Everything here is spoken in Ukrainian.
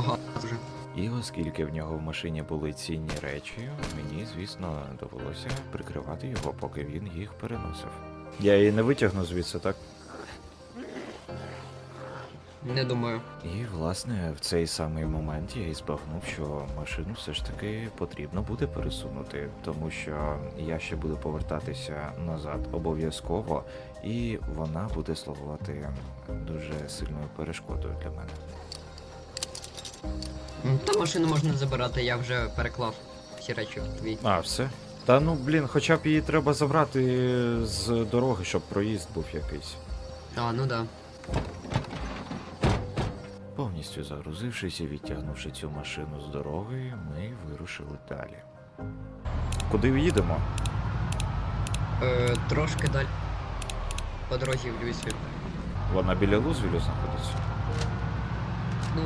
багато вже. І оскільки в нього в машині були цінні речі, мені, звісно, довелося прикривати його, поки він їх переносив. Я її не витягну звідси, так? Не думаю. І, власне, в цей самий момент я і збагнув, що машину все ж таки потрібно буде пересунути, тому що я ще буду повертатися назад обов'язково, і вона буде слугувати дуже сильною перешкодою для мене. Та машину можна забирати, я вже переклав всі речі в твій. А, все? Та ну блін, хоча б її треба забрати з дороги, щоб проїзд був якийсь. А, ну да. Повністю загрузившись і відтягнувши цю машину з дороги, ми вирушили далі. Куди їдемо? Е, трошки далі. По дорозі в Львівську. Вона біля Лузвілю знаходиться. Ну,